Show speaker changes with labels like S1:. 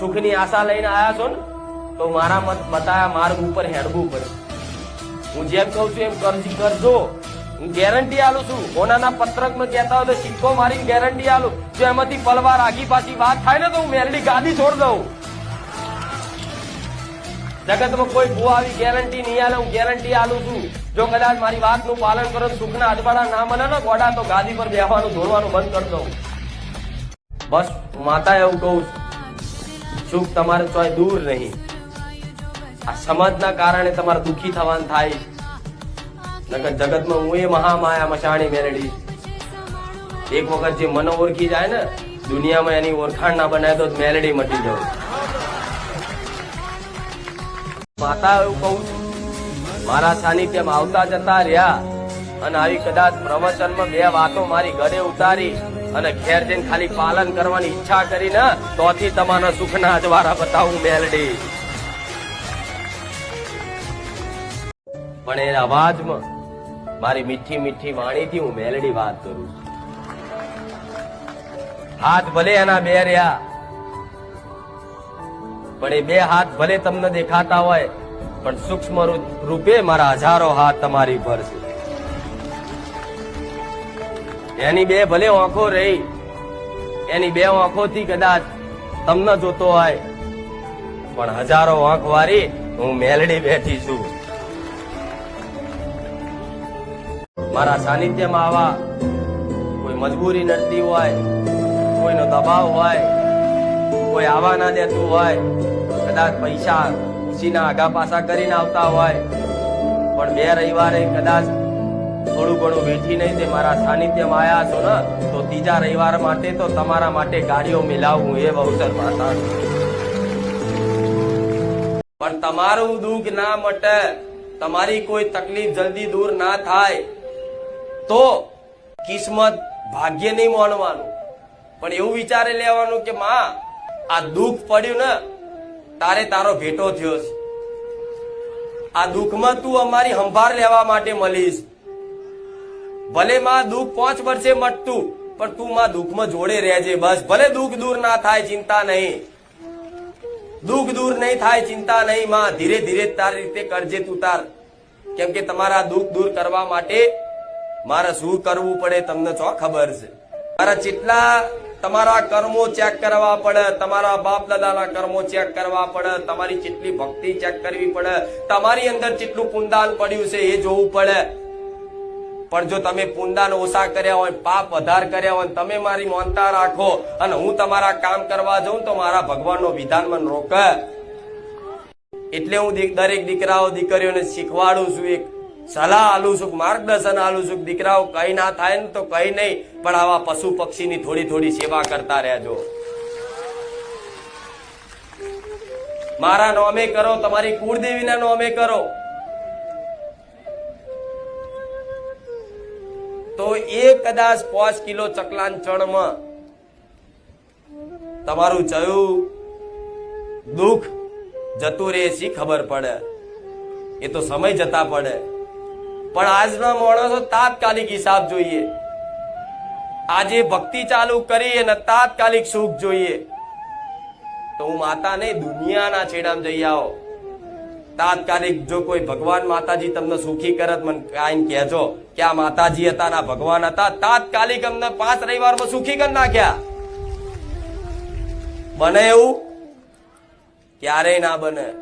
S1: સુખની આશા લઈને આયા છો ને, તો મારા મત બતાયા માર્ગ ઉપર હેડવું પડે. હું જેમ કહું છું એમ કરજી કરજો. હું ગેરંટી આલું છું. કોનાના પત્રકમાં કહેતા હોય તો સિક્કો મારી ગેરંટી આલું જો એમાંથી પલવાર આગી પાછી વાત થાય ને તો હું મેલડી ગાદી છોડ દઉં. જગતમાં કોઈ ભૂ આવી ગેરંટી નહીં આલે, હું ગેરંટી આલું છું. જો કદાચ મારી વાતનું પાલન કરો સુખના અજવાળા ના મને ને ગોડા, તો ગાદી પર બેહવાનું ધોરવાનું બંધ કરી દઉં. બસ માતા એવું કહું છું. સુખ તમારે ચોય દૂર નહીં. આ સમાજના કારણે તમારે દુખી થવાનું થાય. નકર જગતમાં હું એ મહામાયા મશાણી મેળડી એક વખત જે મનો ઓળખી જાય ને, દુનિયામાં એની ઓળખાણ ના બનાય તો મેલડી મટી જાવ. માતા એવું કહું છું, મારા સાનિધ્યમાં આવતા જતા રહ્યા અને આવી કદાચ પ્રવચનમાં બે વાતો મારી ઘરે ઉતારી. અને ઘેર જઈને ખાલી પાલન કરવાની ઈચ્છા કરી તોથી તમારા સુખના અજવાળા બતાવું મેલડી. પણ એ અવાજમાં મારી મીઠી મીઠી વાણીથી હું મેલડી વાત કરું છું. હાથ ભલે એના બે રહ્યા, પણ એ બે હાથ ભલે તમને દેખાતા હોય, પણ સૂક્ષ્મ રૂપે મારા હજારો હાથ તમારી પર છે. એની બે ભલે આંખો રહી, એની બે આંખોથી કદાચ તમને જોતો હોય. પણ હજારો આંખ વાળી હું મેલડી બેઠી છું. મારા સાનિધ્યમાં આવા કોઈ મજબૂરી નડતી હોય, કોઈનો દબાવ હોય, કોઈ આવા ના દેતું હોય, કદાચ પૈસા ખુશીના આગા પાછા કરીને આવતા હોય. પણ બે રવિવારે કદાચ થોડું ઘણું વેઠી નહીં તે મારા સાનિધ્યમાં આવ્યા છો ને, તો ત્રીજા રવિવાર માટે તો તમારા માટે ગાડીઓ મિલાવું એ અવસર માતા. પણ તમારું દુઃખ ના મટે, તમારી કોઈ તકલીફ જલ્દી દૂર ના થાય, તો કિસ્મત ભાગ્ય નહીં માનવાનું. પણ એવું વિચારી લેવાનું કે માં, આ દુઃખ પડ્યું ને, તારે તારો ભેટો થયો છે. આ દુઃખમાં તું અમારી સંભાળ લેવા માટે મળીશ. ભલે માં દુઃખ પાંચ વર્ષે મટતું, પણ તું માં દુઃખમાં જોડે રહેજે બસ. ભલે દુઃખ દૂર ના થાય, ચિંતા નહીં. દુઃખ દૂર નહીં થાય, ચિંતા નહીં, માં. ધીરે ધીરે તારી રીતે કરજે તું તાર. કેમ કે તમારા દુઃખ દૂર કરવા માટે મારે શું કરવું પડે તમને ચો ખબર છે. મારા જેટલા તમારા કર્મો ચેક કરવા પડે, તમારા બાપ દાદાના કર્મો ચેક કરવા પડે, તમારી જેટલી ભક્તિ ચેક કરવી પડે, તમારી અંદર જેટલું કુંદાન પડ્યું છે એ જોવું પડે. પણ જો તમે પુંદાન ઓછા કર્યા હોય, પાપ વધાર કર્યા હોય, તમે મારી માનતા રાખો અને હું તમારા કામ કરવા જાઉં તો મારા ભગવાનનો વિધાન મને રોકે. એટલે હું દરેક દીકરાઓ, દીકરીઓને શીખવાડું છું એક સલાહ આલું છું, માર્ગદર્શન આલું છું દીકરાઓ કઈ ના થાય ને તો કઈ નહીં, પણ આવા પશુ પક્ષીની થોડી થોડી સેવા કરતા રહેજો. મારા નોમે કરો, તમારી કુળદેવીના નોમે કરો. તો એ કદાચ પાંચ કિલો ચકલાન ચણમાં તમારું ચયું દુઃખ જતું રહે શી ખબર પડે? એ તો સમય જતા પડે. પણ આજના માણસો તાત્કાલિક હિસાબ જોઈએ. આજે ભક્તિ ચાલુ કરી અને તાત્કાલિક સુખ જોઈએ. તો હું માતા નહીં દુનિયાના છેડામાં જઈ આવો. તાત્કાલિક જો કોઈ ભગવાન માતાજી તમને સુખી કરત, મને કાંઈ કહેજો કે આ માતાજી હતા ના ભગવાન હતા, તાત્કાલિક અમને પાંચ રવિવારમાં સુખી કરી નાખ્યા. બને એવું? ક્યારેય ના બને.